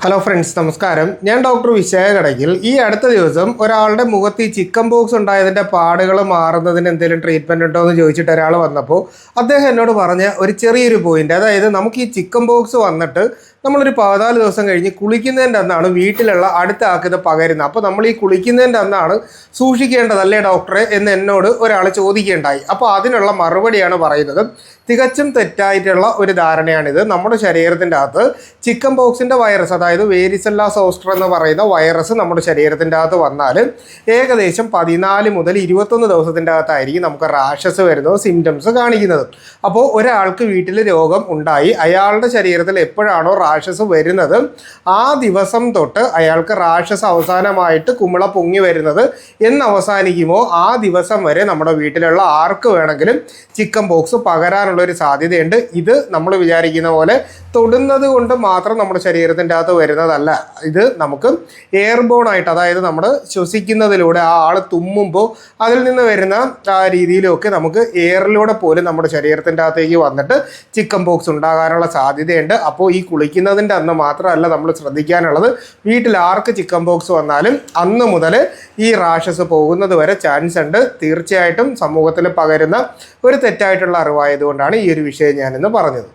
Hello friends നമസ്കാരം. ഞാൻ doctor വിശയകടയിൽ ഈ അടുത്ത ദിവസം ഒരാളുടെ മുഖത്ത് ഈ ചിക്കൻ ബോക്സ് ഉണ്ടായതിന്റെ പാടുകൾ മാറുന്നതിന് എന്തെങ്കിലും ട്രീറ്റ്മെന്റ് ഉണ്ടോ എന്ന് ചോദിച്ചിട്ട് ഒരാൾ വന്നപ്പോൾ അദ്ദേഹം എന്നോട് പറഞ്ഞ ഒരു ചെറിയൊരു പോയിന്റ് അതായത് നമുക്ക് ഈ ചിക്കൻ ബോക്സ് വന്നിട്ട് നമ്മളൊരു പതിനാല് ദിവസം കഴിഞ്ഞ് കുളിക്കുന്നതിന്റെ അന്നാണ് വീട്ടിലുള്ള അടുത്ത ആൾക്ക് പകരുന്നത്. അപ്പോൾ നമ്മൾ ഈ കുളിക്കുന്നതിന്റെ അന്നാണ് സൂക്ഷിക്കേണ്ടതല്ലേ ഡോക്ടറെ എന്ന് എന്നോട് ഒരാൾ ചോദിക്കേണ്ടായി അപ്പോൾ അതിനുള്ള മറുപടിയാണ് പറയുന്നത്. തികച്ചും തെറ്റായിട്ടുള്ള ഒരു ധാരണയാണിത്. നമ്മുടെ ശരീരത്തിന്റെ അകത്ത് ചിക്കൻ ബോക്സിന്റെ വൈറസ് അതായത് വേരിസെല്ല സോസ്റ്റർ എന്ന് പറയുന്ന വൈറസ് നമ്മുടെ ശരീരത്തിന്റെ അകത്ത് വന്നാൽ ഏകദേശം പതിനാല് മുതൽ ഇരുപത്തൊന്ന് ദിവസത്തിന്റെ അകത്തായിരിക്കും നമുക്ക് റാഷസ് വരുന്നത് സിംറ്റംസ് കാണിക്കുന്നത്. അപ്പോൾ ഒരാൾക്ക് വീട്ടിൽ രോഗം ഉണ്ടായി അയാളുടെ ശരീരത്തിൽ എപ്പോഴാണോ റാഷസ് വരുന്നത് ആ ദിവസം തൊട്ട് അയാൾക്ക് റാഷസ് അവസാനമായിട്ട് കുമിള പൊങ്ങി വരുന്നത് എന്ന് അവസാനിക്കുമോ ആ ദിവസം വരെ നമ്മുടെ വീട്ടിലുള്ള ആർക്ക് വേണമെങ്കിലും ചിക്കൻ ബോക്സ് പകരാനുള്ള ഒരു സാധ്യതയുണ്ട്. ഇത് നമ്മൾ വിചാരിക്കുന്ന പോലെ തൊടുന്നത് കൊണ്ട് മാത്രം നമ്മുടെ ശരീരത്തിന്റെ അകത്ത് വരുന്നതല്ല. ഇത് നമുക്ക് എയർബോൺ ആയിട്ട് അതായത് നമ്മൾ ശ്വസിക്കുന്നതിലൂടെ ആ ആൾ തുമ്മുമ്പോൾ അതിൽ നിന്ന് വരുന്ന ആ രീതിയിലൊക്കെ നമുക്ക് എയറിലൂടെ പോലും നമ്മുടെ ശരീരത്തിന്റെ അകത്തേക്ക് വന്നിട്ട് ചിക്കൻ ബോക്സ് ഉണ്ടാകാനുള്ള സാധ്യതയുണ്ട്. അപ്പോൾ ഈ കുളിക്കുന്നതിന്റെ അന്ന് മാത്രമല്ല നമ്മൾ ശ്രദ്ധിക്കാനുള്ളത് വീട്ടിൽ ആർക്ക് ചിക്കൻ ബോക്സ് വന്നാലും അന്ന് മുതൽ ഈ റാഷസ് പോകുന്നത് വരെ ചാൻസ് ഉണ്ട്. തീർച്ചയായിട്ടും സമൂഹത്തിൽ പകരുന്ന ഒരു തെറ്റായിട്ടുള്ള അറിവായതുകൊണ്ടാണ് ഈ ഒരു വിഷയം ഞാനിന്ന് പറഞ്ഞത്.